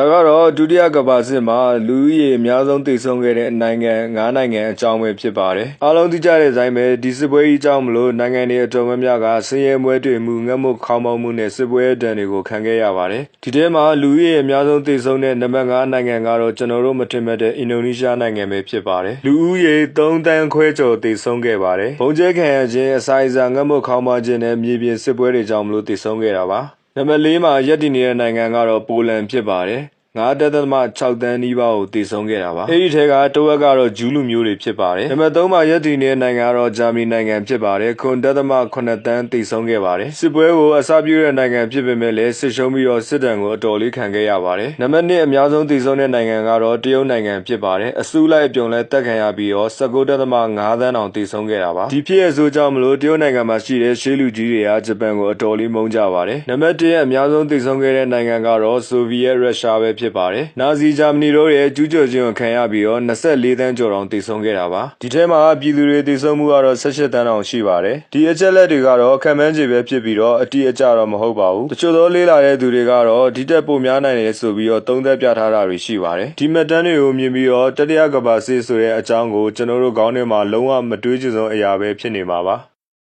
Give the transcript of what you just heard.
ဒါကတော့ဒုတိယကမ္ဘာစစ်မှာလူဦးရေအများဆုံးတည်ဆုံခဲ့တဲ့နိုင်ငံ9နိုင်ငံအကြောင်းပဲဖြစ်ပါတယ်အားလုံးသိကြတဲ့အတိုင်းပဲဒီစစ်ပွဲကြီးအကြောင်းမလို့နိုင်ငံတွေအတော်များများကဆင်းရဲမွဲတေမှုငတ်မွတ်ခေါင်းပေါက်မှုနဲ့စစ်ပွဲဒဏ်တွေကိုခံခဲ့ရပါတယ်ဒီထဲမှာလူဦးရေအများဆုံးတည်ဆုံတဲ့နံပါတ်9နိုင်ငံကတော့ကျွန်တော်တို့မထင်မှတ်တဲ့အင်ဒိုနီးရှားနိုင်ငံပဲဖြစ်ပါတယ်လူဦးရေ3တန်းခွဲကျော်တည်ဆုံခဲ့ပါတယ်ဘုံကျဲခံရခြင်းအစာအစာငတ်မွတ်ခေါင်းပါခြင်းနဲ့မြေပြင်စစ်ပွဲတွေကြောင့်မလို့တည်ဆုံခဲ့တာပါ နံပါတ်၄မှာရပ်တည်နေတဲ့နိုင်ငံကတော့ ပိုလန်ဖြစ်ပါတယ် 9.6တန်းနီးပါးကိုတည်ဆုံခဲ့တာပါ။အဲဒီထဲကတဝက်ကတော့ဂျူးလူမျိုးတွေဖြစ်ပါတယ်။နံပါတ်3မှာရပ်တည်နေတဲ့နိုင်ငံကတော့ဂျာမနီနိုင်ငံဖြစ်ပါတယ်။9.8တန်းတည်ဆုံခဲ့ပါတယ်။စစ်ပွဲကိုအစပြုတဲ့နိုင်ငံဖြစ်ပေမဲ့လည်းစစ်ရှုံးပြီးတော့စစ်တမ်းကိုအတော်လေးခံခဲ့ရပါတယ်။နံပါတ်2အများဆုံးတည်ဆုံတဲ့နိုင်ငံကတော့တရုတ်နိုင်ငံဖြစ်ပါတယ်။အစုလိုက်အပြုံလိုက်တက်ခံရပြီးတော့19.5တန်းအောင်တည်ဆုံခဲ့တာပါ။ဒီဖြစ်ရဆိုကြောင့်မလို့တရုတ်နိုင်ငံမှာရှိတဲ့ရှေးလူကြီးတွေကဂျပန်ကိုအတော်လေးမုန်းကြပါတယ်။နံပါတ်1အများဆုံးတည်ဆုံခဲ့တဲ့နိုင်ငံကတော့ဆိုဗီယက်ရုရှားပဲဖြစ်ပါတယ်။နာဇီဂျာမနီတို့ရဲ့ကျူးကျော်ခြင်းကိုခံရပြီးတော့24တန်းကျော်တောင်တည်ဆုံခဲ့တာပါ။ဒီထဲမှာပြည်သူတွေတည်ဆုံမှုကတော့18တန်းတောင်ရှိပါတယ်။ဒီအချက်လက်တွေကတော့ခံမှန်းခြေပဲဖြစ်ပြီးတော့အတိအကျတော့မဟုတ်ပါဘူး။တချို့သောလေးလာတဲ့သူတွေကတော့ဒီတက်ပိုများနိုင်တယ်ဆိုပြီးတော့သုံးသက်ပြထားတာတွေရှိပါတယ်။ဒီမှတ်တမ်းတွေကိုမြင်ပြီးတော့တတိယကမ္ဘာစစ်ဆိုတဲ့အကြောင်းကိုကျွန်တော်တို့ခေါင်းထဲမှာလုံးဝမတွေးကြစုံအရာပဲဖြစ်နေမှာပါ။